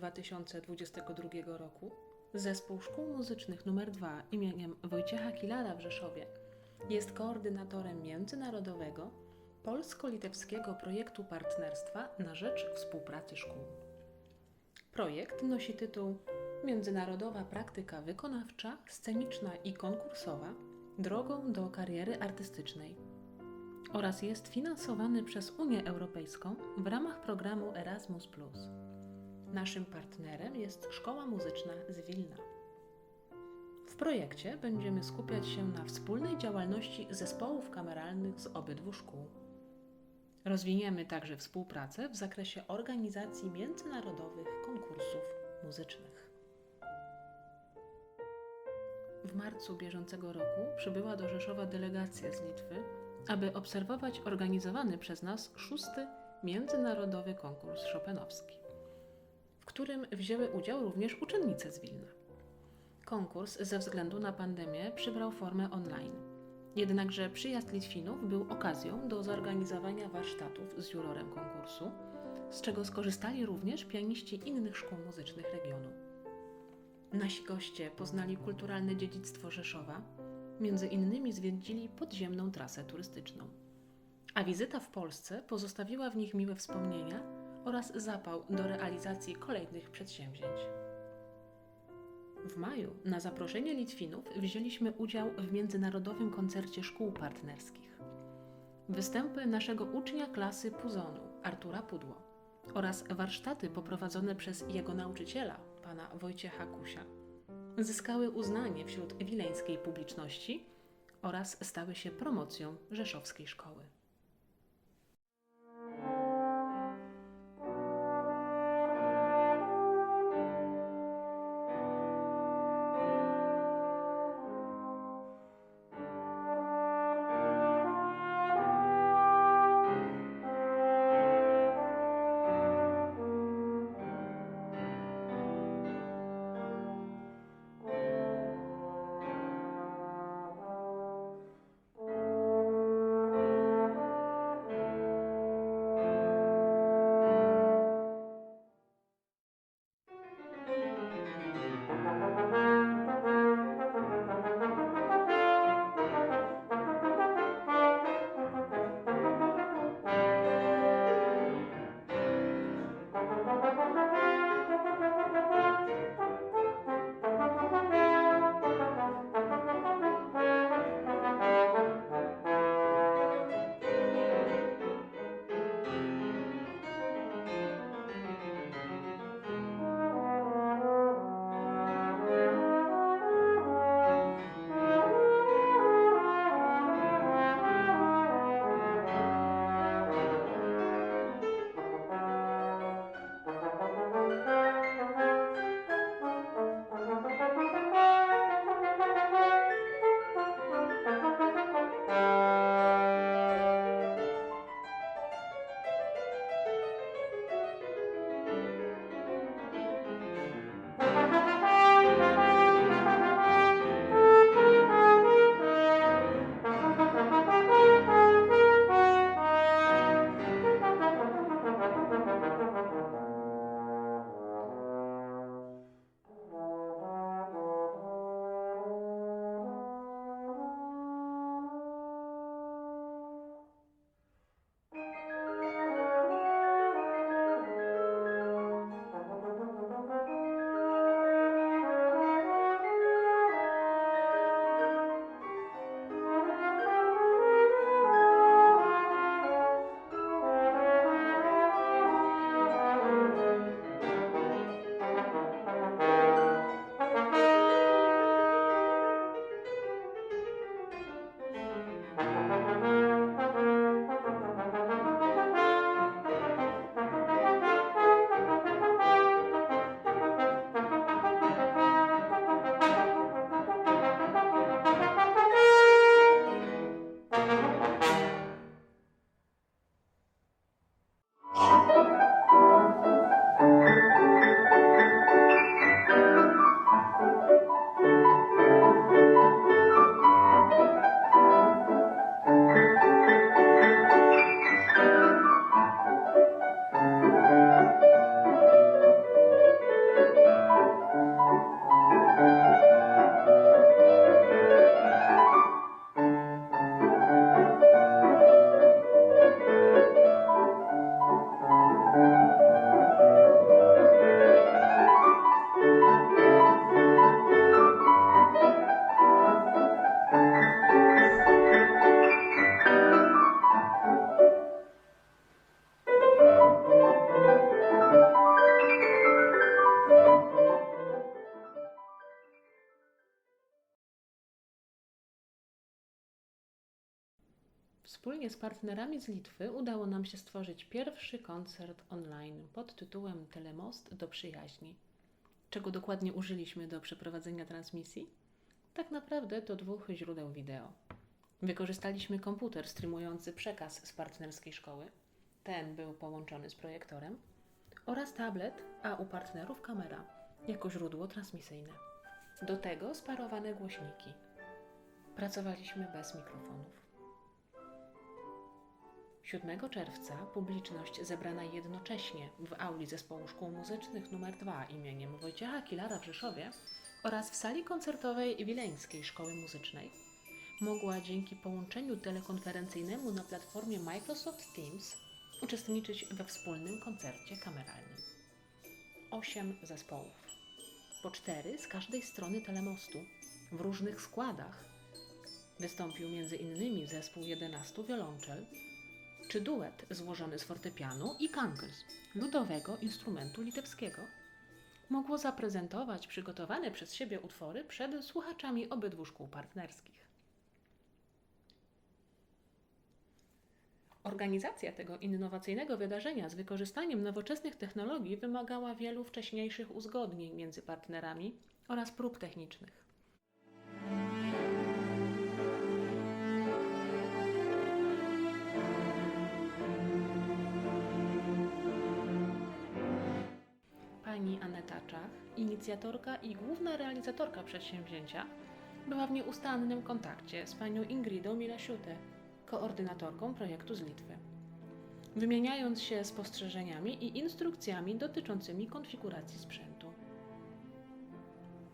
2022 roku Zespół Szkół Muzycznych nr 2 imieniem Wojciecha Kilara w Rzeszowie jest koordynatorem międzynarodowego polsko-litewskiego projektu partnerstwa na rzecz współpracy szkół. Projekt nosi tytuł Międzynarodowa praktyka wykonawcza, sceniczna i konkursowa drogą do kariery artystycznej oraz jest finansowany przez Unię Europejską w ramach programu Erasmus. Naszym partnerem jest Szkoła Muzyczna z Wilna. W projekcie będziemy skupiać się na wspólnej działalności zespołów kameralnych z obydwu szkół. Rozwiniemy także współpracę w zakresie organizacji międzynarodowych konkursów muzycznych. W marcu bieżącego roku przybyła do Rzeszowa delegacja z Litwy, aby obserwować organizowany przez nas szósty międzynarodowy konkurs chopinowski, którym wzięły udział również uczennice z Wilna. Konkurs ze względu na pandemię przybrał formę online. Jednakże przyjazd Litwinów był okazją do zorganizowania warsztatów z jurorem konkursu, z czego skorzystali również pianiści innych szkół muzycznych regionu. Nasi goście poznali kulturalne dziedzictwo Rzeszowa, między innymi zwiedzili podziemną trasę turystyczną. A wizyta w Polsce pozostawiła w nich miłe wspomnienia oraz zapał do realizacji kolejnych przedsięwzięć. W maju na zaproszenie Litwinów wzięliśmy udział w międzynarodowym koncercie szkół partnerskich. Występy naszego ucznia klasy Puzonu, Artura Pudło, oraz warsztaty poprowadzone przez jego nauczyciela, pana Wojciecha Kusia, zyskały uznanie wśród wileńskiej publiczności oraz stały się promocją rzeszowskiej szkoły. Wspólnie z partnerami z Litwy udało nam się stworzyć pierwszy koncert online pod tytułem Telemost do przyjaźni. Czego dokładnie użyliśmy do przeprowadzenia transmisji? Tak naprawdę to dwóch źródeł wideo. Wykorzystaliśmy komputer streamujący przekaz z partnerskiej szkoły. Ten był połączony z projektorem oraz tablet, a u partnerów kamera jako źródło transmisyjne. Do tego sparowane głośniki. Pracowaliśmy bez mikrofonów. 7 czerwca publiczność zebrana jednocześnie w auli Zespołu Szkół Muzycznych nr 2 imieniem Wojciecha Kilara w Rzeszowie oraz w sali koncertowej Wileńskiej Szkoły Muzycznej mogła dzięki połączeniu telekonferencyjnemu na platformie Microsoft Teams uczestniczyć we wspólnym koncercie kameralnym. Osiem zespołów, po cztery z każdej strony telemostu, w różnych składach. Wystąpił m.in. zespół 11 wiolonczel, czy duet złożony z fortepianu i kankers, ludowego instrumentu litewskiego, mogło zaprezentować przygotowane przez siebie utwory przed słuchaczami obydwu szkół partnerskich. Organizacja tego innowacyjnego wydarzenia z wykorzystaniem nowoczesnych technologii wymagała wielu wcześniejszych uzgodnień między partnerami oraz prób technicznych. Pani Aneta Czach, inicjatorka i główna realizatorka przedsięwzięcia, była w nieustannym kontakcie z panią Ingridą Milasiutę, koordynatorką projektu z Litwy. Wymieniając się spostrzeżeniami i instrukcjami dotyczącymi konfiguracji sprzętu.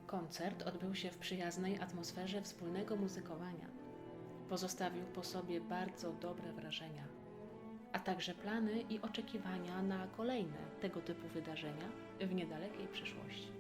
Koncert odbył się w przyjaznej atmosferze wspólnego muzykowania. Pozostawił po sobie bardzo dobre wrażenia, a także plany i oczekiwania na kolejne tego typu wydarzenia w niedalekiej przyszłości.